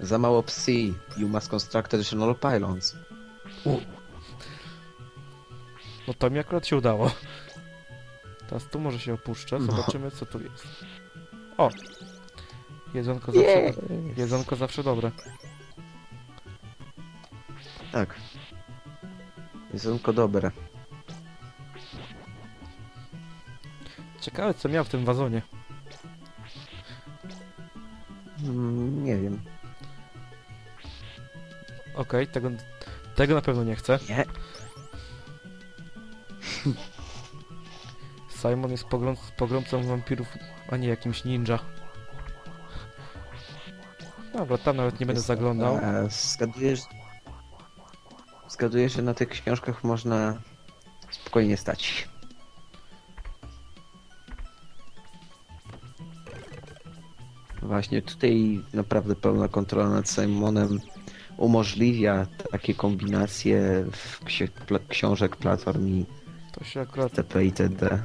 Za mało psi. You must construct additional pylons. U. No to mi akurat się udało. Teraz tu może się opuszczę, No. zobaczymy co tu jest. O! Jedzonko zawsze, jedzonko zawsze dobre. Tak. Jedzonko dobre. Ciekawe co miał w tym wazonie. Mm, nie wiem. Okej, tego, tego na pewno nie chcę. Nie. Simon jest pogromcą wampirów, a nie jakimś ninja. Dobra, tam nawet nie będę zaglądał. A, zgadujesz... Zgaduję, że na tych książkach można spokojnie stać. Właśnie tutaj naprawdę pełna kontrola nad Simonem umożliwia takie kombinacje w ksi książek, platform i To się akurat, TP i TD.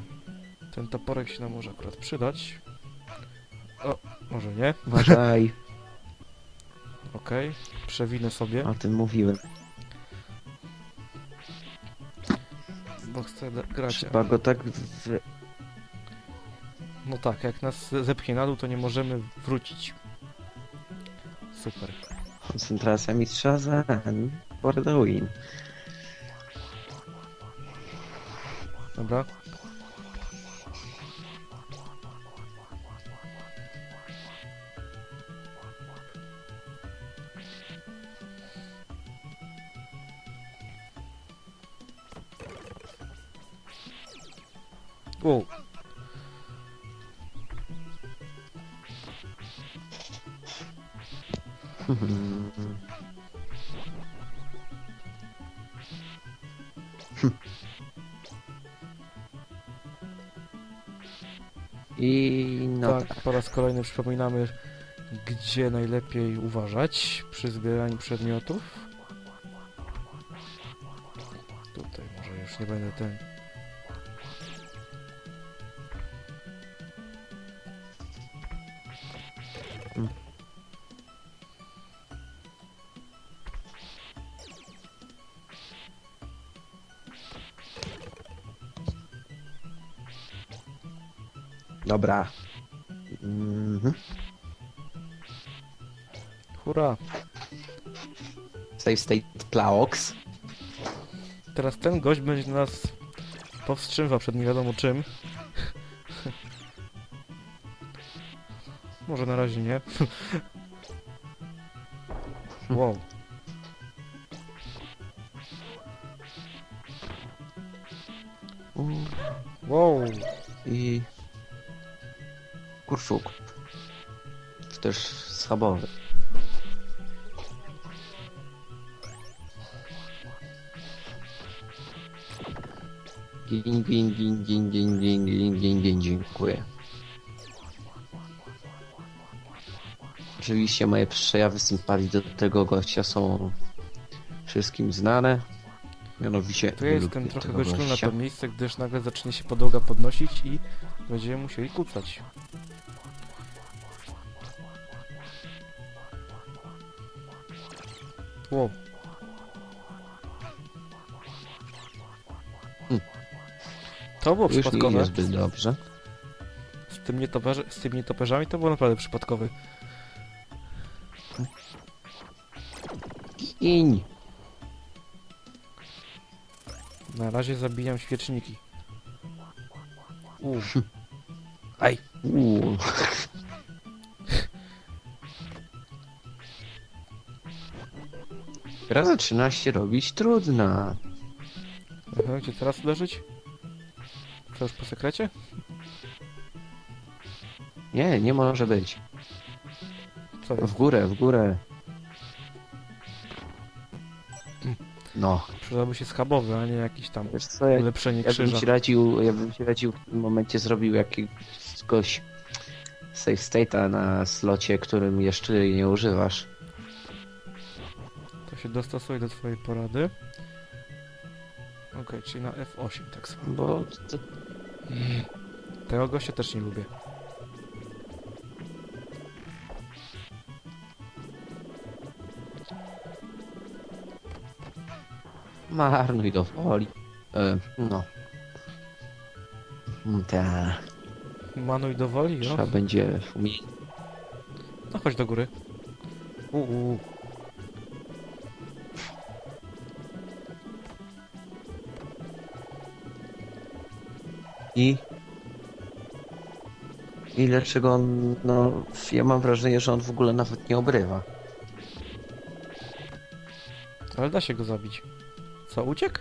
ten toporek się nam może akurat przydać. O, może nie. Uważaj, Okej, przewinę sobie, o tym mówiłem. bo chcę grać. Trzeba go tak w... No tak, jak nas zepchnie na dół, to nie możemy wrócić. Super. Koncentracja mistrza za Bordowin. Dobra. Wow. I no tak, tak. po raz kolejny przypominamy, gdzie najlepiej uważać przy zbieraniu przedmiotów. Tutaj może już nie będę ten... Dobra. Mhm. Hurra! Save state Plaox. Teraz ten gość będzie nas powstrzymywał przed nie wiadomo czym. Może na razie nie. wow. Wow. I... Kurczuk. Czy też schabowy. Gin, gin, gin, gin, gin, gin, gin, gin, gin, dziękuję. Oczywiście moje przejawy sympatii do tego gościa są wszystkim znane. Mianowicie Tu nie ja jestem trochę gościnny na to miejsce, gdyż nagle zacznie się podłoga podnosić i będziemy musieli kucać. Wow. Hmm. To było Już nie przypadkowe. jest zbyt dobrze. Z, tym nietoperze, z tymi nietoperzami to było naprawdę przypadkowy. Iń. Na razie zabijam świeczniki. Uuu. Aj. Uuu. Gra zaczyna się robić trudna. Aha, Gdzie teraz leżeć? Co już po sekrecie? Nie, nie może być. Co jest? W górę, w górę. No, Przydałby się schabowy, a nie jakiś tam wiesz co, jak, ulepszenie ja bym krzyża. ci radził, ja bym ci radził w tym momencie zrobił jakiegoś save state'a na slocie, którym jeszcze nie używasz się dostosuje do twojej porady. Okej, okay, czyli na F8 tak samo. Bo... To... Tego gościa też nie lubię. Marnuj do woli. E, no. Mm, ta. Manuj do woli, no. Trzeba będzie umieć. No chodź do góry. Uuu. I... I dlaczego on, no, ja mam wrażenie, że on w ogóle nawet nie obrywa. Ale da się go zabić. Co, uciekł?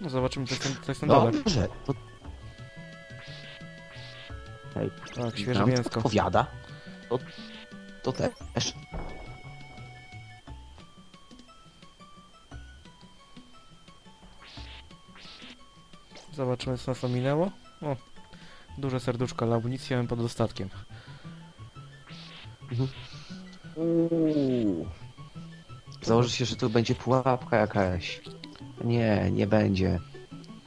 No zobaczymy, co jest, ten- co jest na dole. Dobrze, to... Hej, Tak, świeże nam mięsko. odpowiada. To, to też. Zobaczymy, co nas ominęło. O, duże serduszko, mamy pod dostatkiem. Uuu. Założę się, że tu będzie pułapka jakaś. Nie, nie będzie.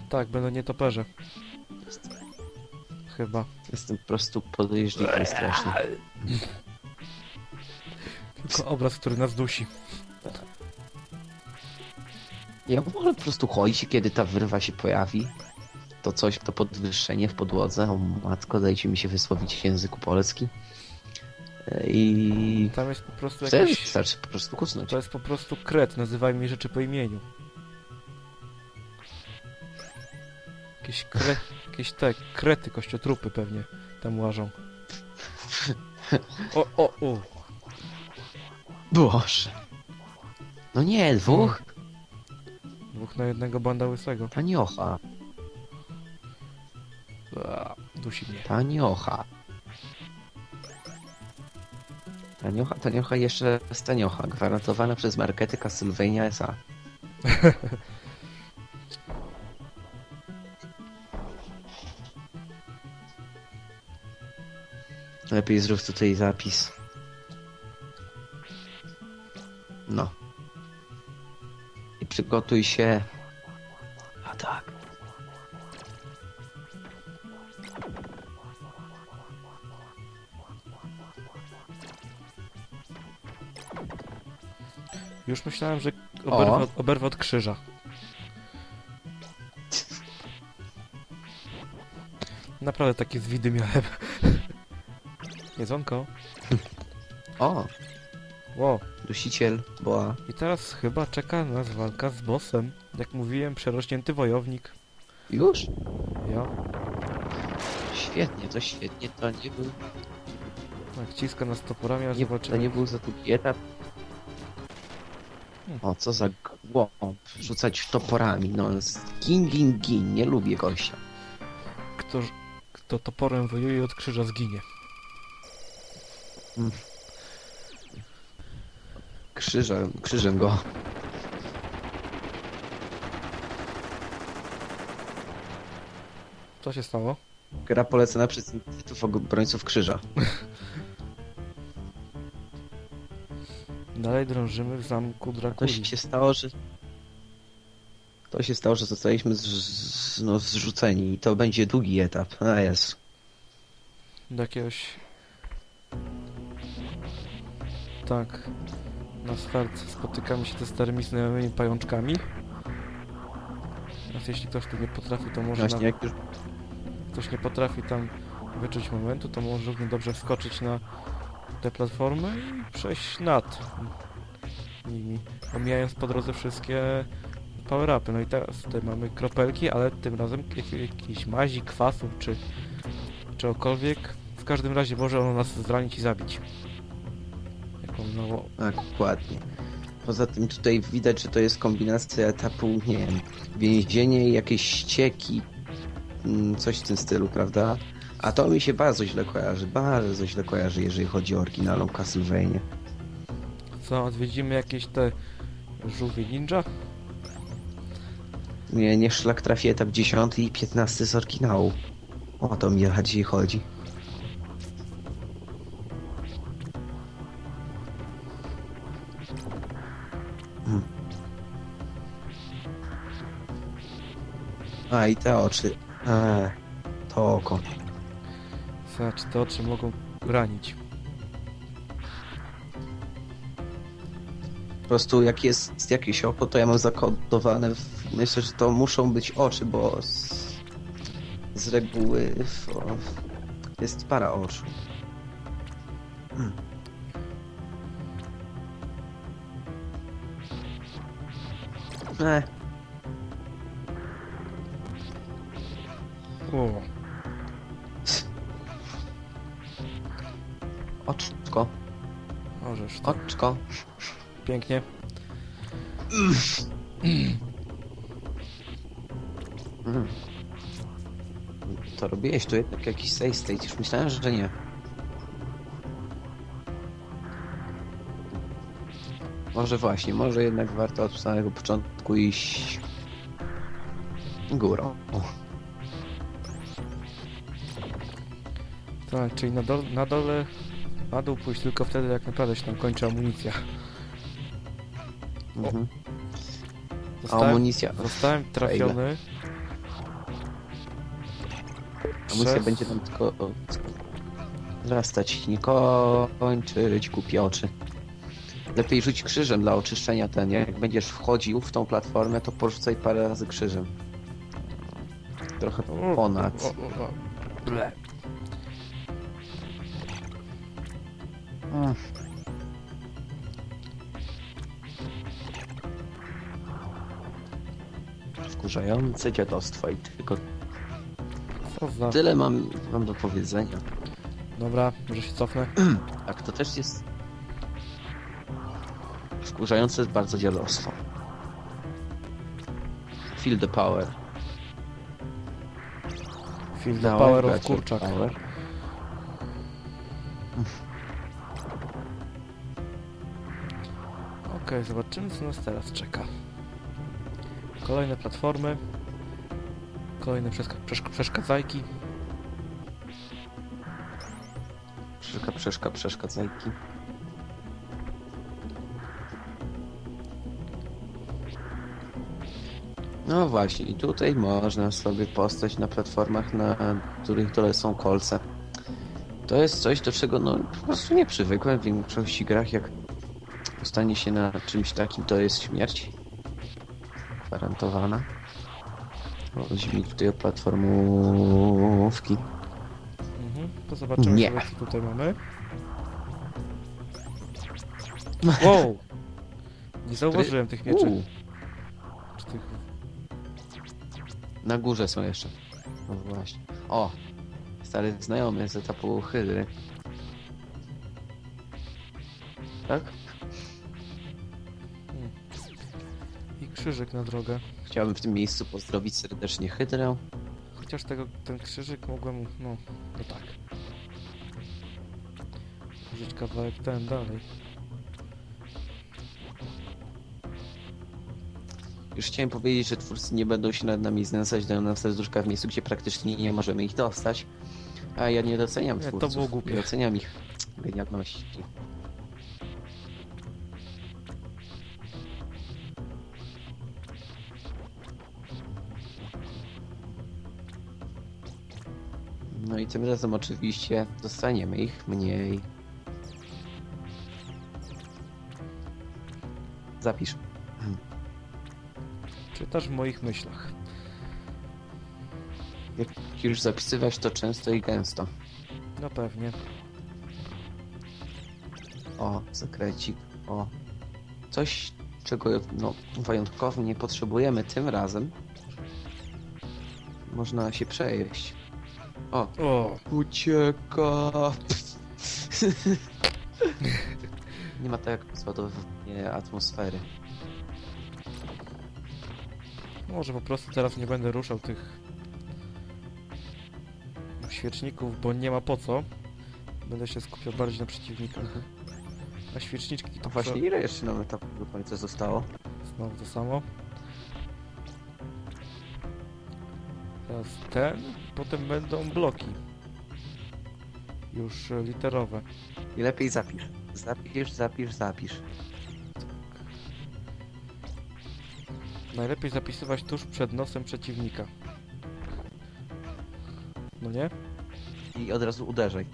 Tak, będą nietoperze. Chyba. Jestem po prostu podejrzliwy strasznie. Tylko obraz, który nas dusi. Ja wolę po prostu chodzić, kiedy ta wyrwa się pojawi. To coś, to podwyższenie w podłodze. O matko, dajcie mi się wysłowić w języku polskim. E, I Tam jest po prostu wtedy jakiś... wystarczy po prostu kucnąć. To jest po prostu kret, nazywajmy rzeczy po imieniu. Jakieś kre... Jakieś te krety, kościotrupy pewnie tam łażą. O, o, o. Boże. No nie, dwóch? Dwóch na jednego banda łysego. Taniocha, A, dusi mnie. taniocha. Taniocha, taniocha, jeszcze raz taniocha. Gwarantowana przez markety Castlevania S.A. Lepiej zrób tutaj zapis. No. I przygotuj się. Już myślałem, że oberwę, O. od- oberwę od krzyża. Naprawdę takie zwidy miałem. Jedzonko. O, Wow. dusiciel, boa. I teraz chyba czeka nas walka z bossem. Jak mówiłem, przerośnięty wojownik. Już? Ja. Świetnie, to świetnie, to nie był, Tak, ciska nas toporami, aż nie, to zobaczymy. nie był za długi etap. Hmm. O, co za głąb, rzucać toporami, no, gin, gin, gin, nie lubię gościa. Kto, kto toporem wojuje od krzyża zginie. Krzyżem, krzyżem go. Co się stało? Gra polecana przez Instytut Obrońców Krzyża. Dalej drążymy w zamku To Drakuli. się stało, że... To się stało, że zostaliśmy z, z, no, zrzuceni i to będzie długi etap. A jest. Do jakiegoś... Tak. Na start spotykamy się ze starymi znajomymi pajączkami. Teraz jeśli ktoś tu nie potrafi, to może... Właśnie jak już ktoś nie potrafi tam wyczuć momentu, to może równie dobrze wskoczyć na tę platformę i przejść nad nimi, omijając po drodze wszystkie power-upy. No i teraz tutaj mamy kropelki, ale tym razem jak, jakiejś mazi, kwasu czy czegokolwiek. W każdym razie może ono nas zranić i zabić. Jaką. Tak, dokładnie. Poza tym tutaj widać, że to jest kombinacja etapu, nie wiem, więzienie i jakieś ścieki, mm, coś w tym stylu, prawda? A to mi się bardzo źle kojarzy, bardzo źle kojarzy, jeżeli chodzi o oryginalną Castlevania. Co, odwiedzimy jakieś te żółwie ninja? Nie, niech szlak trafi etap 10 i 15 z oryginału. O to mi bardziej chodzi. Hmm. A i te oczy. Eee, to oko. Znaczy te oczy mogą ranić. prostu jak jest jakieś oko, to ja mam zakodowane. W... Myślę, że to muszą być oczy, bo z, z reguły w... jest para oczu. Hmm. Eh, O, oczko. Pięknie. To robiłeś tu jednak jakiś save state, już myślałem, że nie. Może właśnie, może jednak warto od samego początku iść górą. Tak, czyli na, dol, na dole, na dół pójść tylko wtedy, jak naprawdę się tam kończy amunicja. mhm. Zostałem, Amunicja. zostałem trafiony. Amunicja przez- będzie tam tylko rastać, nie kończyć, głupie oczy. Lepiej rzuć krzyżem dla oczyszczenia ten. Jak będziesz wchodził w tą platformę, to porzucaj parę razy krzyżem. Trochę ponad. O, o, o. Ble. Mm. Wkurzające dziadostwo i tylko Co za... tyle mam, mam do powiedzenia. Dobra, może się cofnę. Tak, to też jest wkurzające bardzo dziadostwo. Feel the power. Feel the Dałem, power of kurczak. power. Okej, zobaczymy co nas teraz czeka. Kolejne platformy. Kolejne przeszka przeszk przeszkadzajki. Przeszka, przeszka, przeszkadzajki. No właśnie, i tutaj można sobie postać na platformach, na których dole są kolce. To jest coś, do czego no po prostu nie przywykłem w większości grach, jak postanie się na czymś takim, to jest śmierć. Gwarantowana. Chodzi mi tutaj o platformówki. Mhm, to zobaczymy Nie. co tutaj mamy. Wow! Nie zauważyłem tych mieczy. Uuu, Czy tych... na górze są jeszcze. No właśnie. O! Stary znajomy z etapu Hydry. Tak? Krzyżyk na drogę. Chciałbym w tym miejscu pozdrowić serdecznie Hydrę. Chociaż tego, ten krzyżyk mogłem, no, no tak. Użyć kawałek ten dalej. Już chciałem powiedzieć, że twórcy nie będą się nad nami znęcać, dają nam serduszka w miejscu, gdzie praktycznie nie możemy ich dostać. A ja nie doceniam Nie, to było głupie. Nie doceniam ich genialności. No i tym razem oczywiście dostaniemy ich mniej. Zapisz. Czytasz w moich myślach. Jak już zapisywać to często i gęsto. No pewnie. O, sekrecik. O. Coś, czego no, wyjątkowo nie potrzebujemy tym razem. Można się przejeść. O, O! ucieka. nie ma tak jak rozładowanie atmosfery. Może po prostu teraz nie będę ruszał tych świeczników, bo nie ma po co. Będę się skupiał bardziej na przeciwnikach. A świeczniczki to To właśnie ile jeszcze nam etapu do końca zostało? Znowu to samo. Teraz ten, potem będą bloki. Już e, literowe. I lepiej zapisz. Zapisz, zapisz, zapisz. Najlepiej zapisywać tuż przed nosem przeciwnika. No nie? I od razu uderzaj.